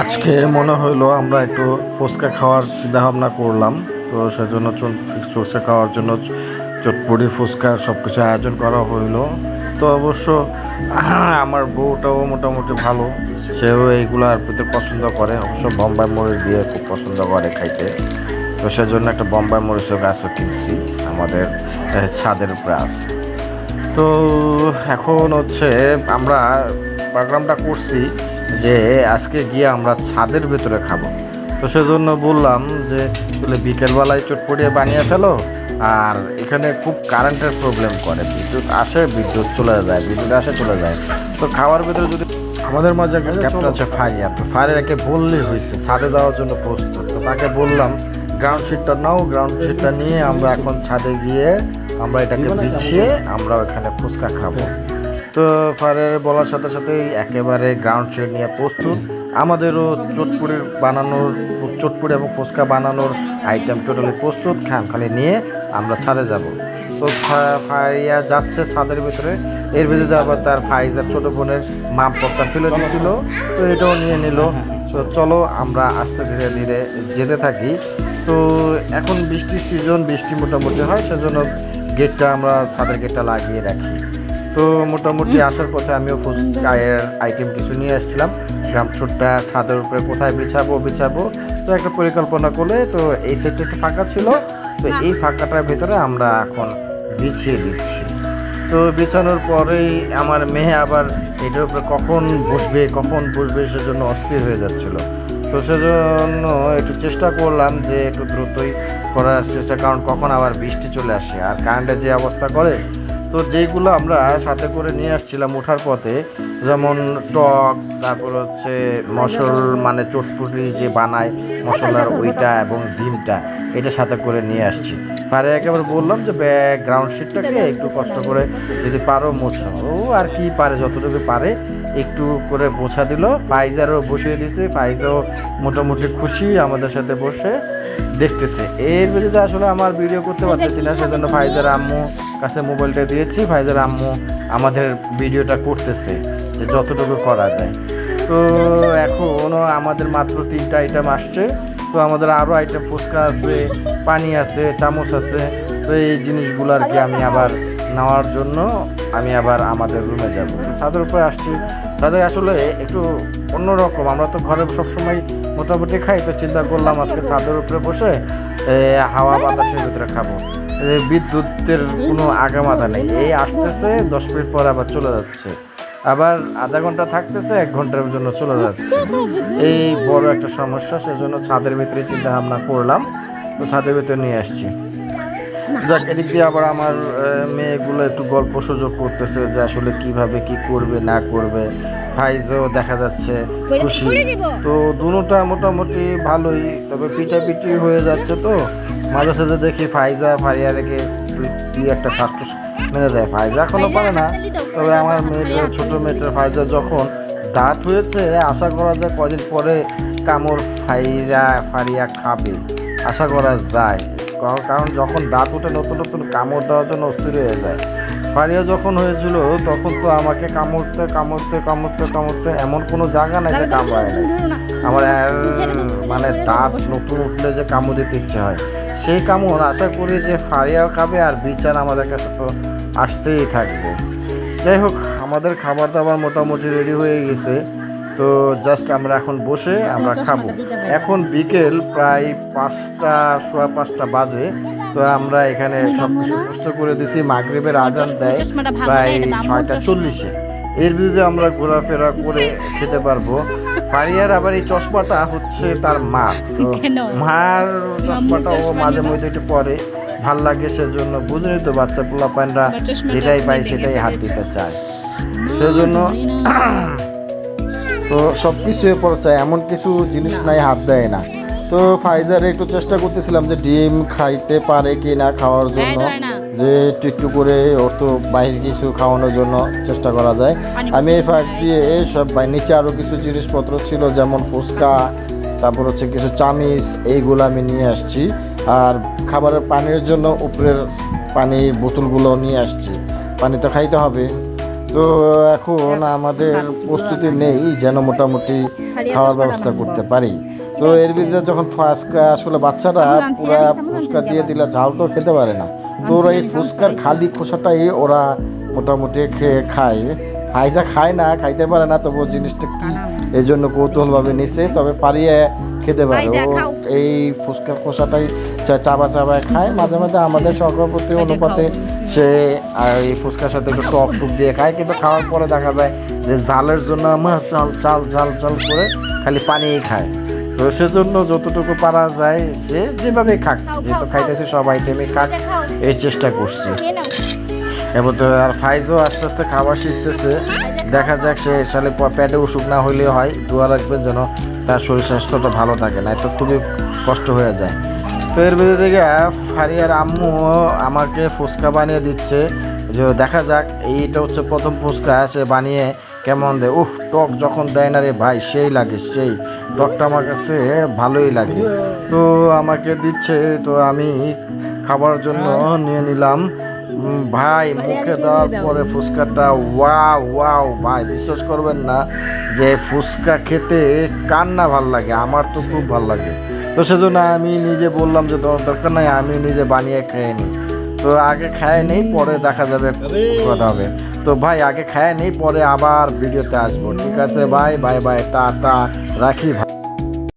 আজকে মনে হইল আমরা একটু ফুচকা খাওয়ার চিন্তা ভাবনা করলাম, তো সেজন্য ফুচকা খাওয়ার জন্য চটপটি ফুচকা সব কিছু আয়োজন করা হইল। তো অবশ্য আমার বউটাও মোটামুটি ভালো, সেও এইগুলার প্রতি পছন্দ করে। অবশ্য বোম্বাই মরিচ দিয়ে খুব পছন্দ করে খাইতে। তো সেজন্য একটা বোম্বাই মরিচের গাছও কিনছি, আমাদের ছাদের আছে। তো এখন হচ্ছে আমরা প্রোগ্রামটা করছি। যে আজকে গিয়ে আমরা ছাদের ভেতরে খাব। তো সেজন্য বললাম যে তাহলে বিকেলবেলায় চটপটিয়ে বানিয়ে ফেলো আর এখানে খুব কারেন্টের প্রবলেম করে। বিদ্যুৎ আসে বিদ্যুৎ চলে যায় বিদ্যুৎ আসে চলে যায়। তো খাওয়ার ভেতরে যদি আমাদের মাঝে একটা ক্যাপ্টেন আছে ফারিয়া তো ফারিয়াকে বললেই হয়েছে ছাদে যাওয়ার জন্য প্রস্তুত। তো তাকে বললাম গ্রাউন্ড শিটটা নাও গ্রাউন্ড শিটটা নিয়ে আমরা এখন ছাদে গিয়ে আমরা এটাকে বিছিয়ে আমরা ওখানে ফুচকা খাব। তো ফারের বলার সাথে সাথেই একেবারে গ্রাউন্ড শিট নিয়ে প্রস্তুত। আমাদেরও চটপুরির বানানোর চটপুরি এবং ফুচকা বানানোর আইটেম টোটালি প্রস্তুত। খান খালি নিয়ে আমরা ছাদে যাব। তো ফা- ফারিয়া যাচ্ছে ছাদের ভিতরে। এর ভিতরে আবার তার ফাইজার ছোট বোনের মাপ পক্কা ফেলে দিয়েছিল তো এটাও নিয়ে নিল। তো চলো আমরা আস্তে ধীরে ধীরে যেতে থাকি। তো এখন বৃষ্টির সিজন বৃষ্টি মোটামুটি হয়, সেজন্য গেটটা আমরা ছাদের গেটটা লাগিয়ে রাখি। তো মোটামুটি আসার পথে আমিও ফুচকায়ের আইটেম কিছু নিয়ে আসছিলাম। গ্রাম ছোটটা ছাদের উপরে কোথায় বিছাবো বিছাবো? তো একটা পরিকল্পনা করলে তো এই সেটটা একটু ফাঁকা ছিল। তো এই ফাঁকাটার ভেতরে আমরা এখন বিছিয়ে দিচ্ছি। তো বিছানোর পরেই আমার মেয়ে আবার এটার উপরে কখন বসবে কখন বসবে সেজন্য অস্থির হয়ে যাচ্ছিল। তো সেজন্য একটু চেষ্টা করলাম যে একটু দ্রুতই করার চেষ্টা কারণ কখন আবার বৃষ্টি চলে আসে আর কারেন্টের যে অবস্থা করে তো যেগুলো আমরা সাথে করে নিয়ে আসছিলাম ওঠার পথে যেমন টক তারপর হচ্ছে মশল মানে চটপুটি যে বানায় মশলার ওইটা এবং ডিমটা এটা সাথে করে নিয়ে আসছি। পারে একেবারে বললাম যে গ্রাউন্ড শিটটাকে একটু কষ্ট করে যদি পারো মোছো ও আর কি পারে যতটুকু পারে একটু করে বোঝা দিল। ফাইজারও বসিয়ে দিছে ফাইজও মোটামুটি খুশি আমাদের সাথে বসে দেখতেছে। এর বিরুদ্ধে আসলে আমার ভিডিও করতে পারতেছি না সেজন্য ফাইজার আম্মু কাছে মোবাইলটা দিয়েছি, ভাইদের আম্মু আমাদের ভিডিওটা করতেছে, যে যতটুকু করা যায়। তো এখন আমাদের মাত্র তিনটা আইটেম আসছে, তো আমাদের আরও আইটেম ফুচকা আছে, পানি আছে, চামচ আছে, তো এই জিনিসগুলো আর কি আমি আবার নেওয়ার জন্য আমি আবার আমাদের রুমে যাব। ছাদের উপরে আসছি। ছাদের আসলে একটু অন্যরকম। আমরা তো ঘরে সবসময় মোটামুটি খাই, তো চিন্তা করলাম আজকে ছাদের উপরে বসে হাওয়া বাতাসের ভিতরে খাব। বিদ্যুতের কোনো আগামাথা নেই। এই আসতেছে, দশ মিনিট পর আবার চলে যাচ্ছে। আবার আধা ঘণ্টা থাকতেছে, এক ঘণ্টার জন্য চলে যাচ্ছে। এই বড় একটা সমস্যা, সেজন্য ছাদের ভিতরে চিন্তা ভাবনা করলাম। তো ছাদের ভিতরে নিয়ে আসছি। যাক এদিক দিয়ে আবার আমার মেয়েগুলো একটু গল্প সুযোগ করতেছে যে আসলে কীভাবে কি করবে না করবে। ফাইজও দেখা যাচ্ছে খুশি। তো দুটোটা মোটামুটি ভালোই তবে পিটাপিটি হয়ে যাচ্ছে তো। মাঝে সাঝে দেখি ফাইজা ফারিয়া রেখে দুই একটা ফার্স্ট মেরে দেয়। ফাইজা এখনও পারে না তবে আমার মেয়েটার ছোট মেয়েটার ফাইজা যখন দাঁত হয়েছে আশা করা যায় কদিন পরে কামড় ফাইরা ফারিয়া খাবে। আশা করা যায়। কারণ- যখন দাঁত উঠে নতুন নতুন কামড় দেওয়ার জন্য অস্থির হয়ে যায়। ফারিয়া যখন হয়েছিল তখন তো আমাকে কামড়তে কামড়তে কামড়তে কামড়তে এমন কোনো জায়গা নাই যে কামড়ায় না। আমার মানে দাঁত নতুন উঠলে যে কামড় দিতে ইচ্ছে হয়। সেই কামড় আশা করি যে ফারিয়াও খাবে আর বিচার আমাদের কাছে তো আসতেই থাকবে। যাই হোক আমাদের খাবার দাবার মোটামুটি রেডি হয়ে গেছে। তো জাস্ট আমরা এখন বসে আমরা খাব। এখন বিকেল প্রায় পাঁচটা সোয়া পাঁচটা বাজে। তো আমরা এখানে সব কিছু প্রস্তুত করে দিছি। মাগরিবের আজান দেয় প্রায় ছয়টা চল্লিশে। এর বিরুদ্ধে আমরা ঘোরাফেরা করে খেতে পারব। ফারিয়ার আবার এই চশমাটা হচ্ছে তার মা। তো মার চশমাটা ও মাঝে মধ্যে একটু পরে। ভালো লাগে সেজন্য বুঝলি তো বাচ্চা পোলা পানরা এবার চশমাটা যেটাই পাই ভেঙে সেটাই হাত দিতে চায়। সেজন্য তো সব কিছু চাই এমন কিছু জিনিস নাই হাত দেয় না। তো ফাইজারে একটু চেষ্টা করতেছিলাম যে ডিম খাইতে পারে কি না খাওয়ার জন্য যে একটু একটু করে ওর তো বাইরে কিছু খাওয়ানোর জন্য চেষ্টা করা যায়। আমি এই ফাঁক দিয়ে সব নিচে আরও কিছু জিনিসপত্র ছিল যেমন ফুচকা তারপর হচ্ছে কিছু চামিচ এইগুলো আমি নিয়ে আসছি। আর খাবারের পানির জন্য উপরের পানির বোতলগুলো নিয়ে আসছি। পানি তো খাইতে হবে। তো এখন আমাদের প্রস্তুতি নেই যেন মোটামুটি খাওয়ার ব্যবস্থা করতে পারি। তো এর ভিতরে যখন ফুচকা আসলে বাচ্চারা পুরা ফুচকা দিয়ে দিলে ঝাল তো খেতে পারে না। তো ওরা এই ফুচকার খালি খোসাটাই ওরা মোটামুটি খেয়ে খায়। ফাইজা খায় না খাইতে পারে না তবু জিনিসটা কি এই জন্য কৌতূহলভাবে নিছে তবে পারিয়ে খেতে পারে। ও এই ফুচকার খোসাটাই সে চাবা চাবায় খায়। মাঝে মাঝে আমাদের সহপ্রতি অনুপাতে সে এই ফুচকার সাথে একটু টক টুক দিয়ে খায়। কিন্তু খাওয়ার পরে দেখা যায় যে ঝালের জন্য আমার চাল চাল চাল চাল করে খালি পানিই খায়। তো সেজন্য যতটুকু পারা যায় যে যেভাবে খাক। যেহেতু খাইতেছে সব আইটেমই খাক। এই চেষ্টা করছি। এবার তো আর ফাইজও আস্তে আস্তে খাবার শিখতেছে। দেখা যাক সে সালে প্যাডে অসুখ না হইলে হয়, দোয়া রাখবেন যেন তার শরীর স্বাস্থ্যটা ভালো থাকে না তো খুবই কষ্ট হয়ে যায়। তো এর ভিতরে থেকে ফারিয়ার আম্মু আমাকে ফুচকা বানিয়ে দিচ্ছে। যে দেখা যাক, এইটা হচ্ছে প্রথম ফুচকা, সে বানিয়ে কেমন দেয়। উহ টক যখন দেয় না রে ভাই, সেই লাগে, সেই টকটা আমার কাছে ভালোই লাগে। তো আমাকে দিচ্ছে, তো আমি খাবার জন্য নিয়ে নিলাম। ভাই, মুখে দেওয়ার পরে ফুচকাটা ওয়া ওয়াও, ভাই, বিশ্বাস করবেন না যে ফুচকা খেতে কার না ভালো লাগে, আমার তো খুব ভালো লাগে। তো সেজন্য আমি নিজে বললাম যে দর- দরকার নাই আমি নিজে বানিয়ে খেয়ে নিই। তো আগে খায় নেই, পরে দেখা যাবে কথা হবে। তো ভাই, আগে খায় নেই, পরে আবার ভিডিওতে আসব, ঠিক আছে? ভাই বাই বাই টা রাখি, ভাই।